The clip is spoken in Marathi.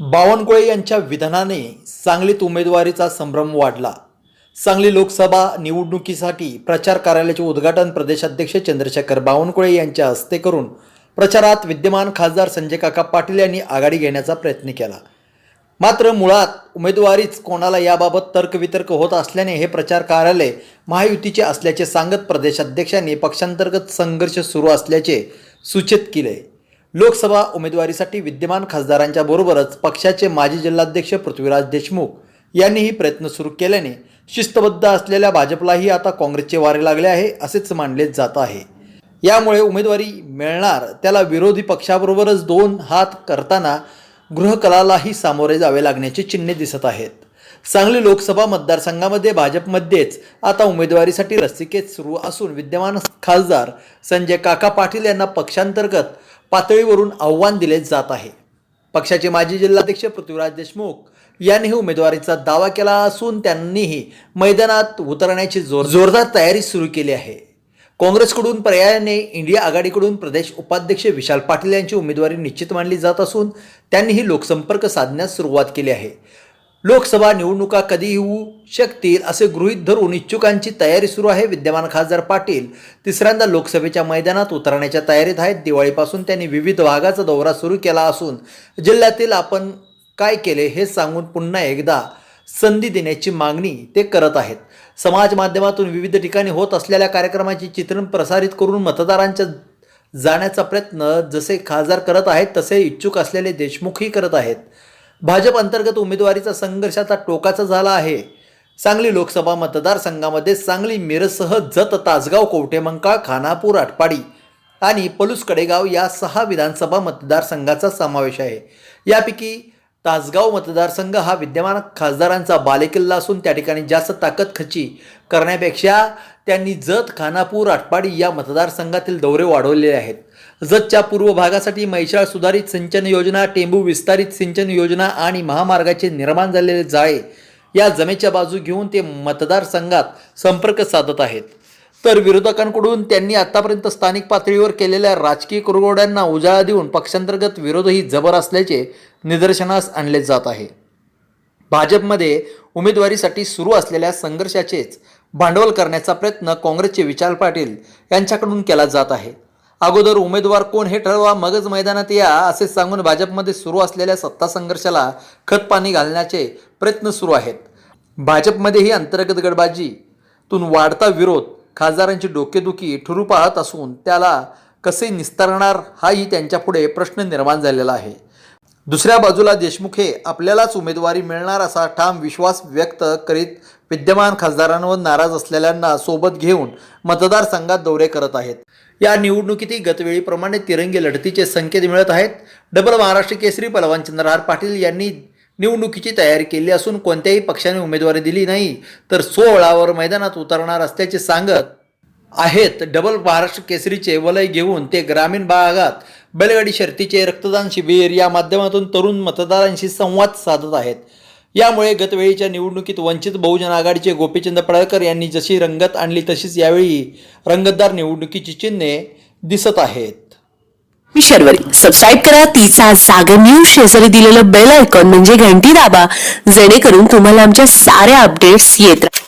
बावनकुळे यांच्या विधानाने सांगलीत उमेदवारीचा संभ्रम वाढला. सांगली लोकसभा निवडणुकीसाठी प्रचार कार्यालयाचे उद्घाटन प्रदेशाध्यक्ष चंद्रशेखर बावनकुळे यांच्या हस्ते करून प्रचारात विद्यमान खासदार संजय काका पाटील यांनी आघाडी घेण्याचा प्रयत्न केला. मात्र मुळात उमेदवारीच कोणाला याबाबत तर्कवितर्क होत असल्याने हे प्रचार कार्यालय महायुतीचे असल्याचे सांगत प्रदेशाध्यक्षांनी पक्षांतर्गत संघर्ष सुरू असल्याचे सूचित केले. लोकसभा उमेदवारीसाठी विद्यमान खासदारांच्या बरोबरच पक्षाचे माजी जिल्हाध्यक्ष पृथ्वीराज देशमुख यांनीही प्रयत्न सुरू केल्याने शिस्तबद्ध असलेल्या भाजपलाही आता काँग्रेसचे वारे लागले आहे असेच मानले जात आहे. यामुळे उमेदवारी मिळणार त्याला विरोधी पक्षाबरोबरच दोन हात करताना गृहकलालाही सामोरे जावे लागण्याची चिन्हे दिसत आहेत. सांगली लोकसभा मतदारसंघामध्ये भाजपमध्येच आता उमेदवारीसाठी रस्तिकेत सुरू असून विद्यमान खासदार संजय काका पाटील यांना पक्षांतर्गत पातळीवरून आव्हान दिले जात आहे. पक्षाचे माजी जिल्हाध्यक्ष पृथ्वीराज देशमुख यांनीही उमेदवारीचा दावा केला असून त्यांनीही मैदानात उतरण्याची जोर जोरदार तयारी सुरू केली आहे. काँग्रेसकडून पर्यायाने इंडिया आघाडीकडून प्रदेश उपाध्यक्ष विशाल पाटील यांची उमेदवारी निश्चित मानली जात असून त्यांनीही लोकसंपर्क साधण्यास सुरुवात केली आहे. लोकसभा निवडणुका कधी येऊ शकतील असे गृहीत धरून इच्छुकांची तयारी सुरू आहे विद्यमान खासदार पाटील. तिसऱ्यांदा लोकसभेच्या मैदानात उतरण्याच्या तयारीत आहेत. दिवाळीपासून त्यांनी विविध भागाचा दौरा सुरू केला असून जिल्ह्यातील आपण काय केले हे सांगून पुन्हा एकदा संधी देण्याची मागणी ते करत आहेत. समाज माध्यमातून विविध ठिकाणी होत असलेल्या कार्यक्रमाचे चित्रण प्रसारित करून मतदारांच्या जाण्याचा प्रयत्न जसे खासदार करत आहेत तसे इच्छुक असलेले देशमुखही करत आहेत. भाजप अंतर्गत उमेदवारीचा संघर्ष आता टोकाचा झाला आहे. सांगली लोकसभा मतदारसंघामध्ये सांगली मिरजसह जत तासगाव कवटेमंकाळ खानापूर आटपाडी आणि पलूस कडेगाव या सहा विधानसभा मतदारसंघाचा समावेश आहे. यापैकी तासगाव मतदारसंघ हा विद्यमान खासदारांचा बालेकिल्ला असून त्या ठिकाणी जास्त ताकद खची करण्यापेक्षा त्यांनी जत खानापूर आटपाडी या मतदारसंघातील दौरे वाढवलेले आहेत. जतच्या पूर्व भागासाठी मैशाळ सुधारित सिंचन योजना टेंबू विस्तारित सिंचन योजना आणि महामार्गाचे निर्माण झालेले जाळे या जमेच्या बाजू घेऊन ते मतदारसंघात संपर्क साधत आहेत. तर विरोधकांकडून त्यांनी आतापर्यंत स्थानिक पातळीवर केलेल्या राजकीय कुरगोड्यांना उजाळा देऊन पक्षांतर्गत विरोधही जबर असल्याचे निदर्शनास आणले जात आहे. भाजपमध्ये उमेदवारीसाठी सुरू असलेल्या संघर्षाचेच भांडवल करण्याचा प्रयत्न काँग्रेसचे विचार पाटील यांच्याकडून केला जात आहे. अगोदर उमेदवार कोण हे ठरवा मगच मैदानात या असे सांगून भाजपमध्ये सुरू असलेल्या सत्ता संघर्षाला खतपाणी घालण्याचे प्रयत्न सुरू आहेत. भाजपमध्येही अंतर्गत गडबाजीतून वाढता विरोध खासदारांची डोकेदुखी ठरू पाहत असून त्याला कसे निस्तारणार हाही त्यांच्यापुढे प्रश्न निर्माण झालेला आहे. दुसऱ्या बाजूला देशमुख हे आपल्यालाच उमेदवारी मिळणार असा ठाम विश्वास व्यक्त करीत विद्यमान खासदारांवर नाराज असलेल्यांना सोबत घेऊन मतदारसंघात दौरे करत आहेत. या निवडणुकीतही गतवेळीप्रमाणे तिरंगी लढतीचे संकेत मिळत आहेत. डबल महाराष्ट्र केसरी पलवान चंद्रहार पाटील यांनी निवडणुकीची तयारी केली असून कोणत्याही पक्षाने उमेदवारी दिली नाही. तर सोहळावर मैदानात उतरणार असल्याचे सांगत आहेत. डबल महाराष्ट्र केसरीचे वलय घेऊन ते ग्रामीण भागात बैलगाडी शर्तीचे रक्तदान शिबिर या माध्यमातून तरुण मतदारांशी संवाद साधत आहेत. यामुळे गतवेळीच्या निवडणुकीत वंचित बहुजन आघाडीचे गोपीचंद पडळकर यांनी जशी रंगत आणली तशीच यावेळी रंगतदार निवडणुकीची चिन्हे दिसत आहेत. मी शर्वरी. सबस्क्राईब करा. तिचा जागर न्यूज शेजारी दिलेलं बेल आयकॉन म्हणजे घंटी दाबा. जेणेकरून तुम्हाला आमच्या साऱ्या अपडेट्स येत राहतील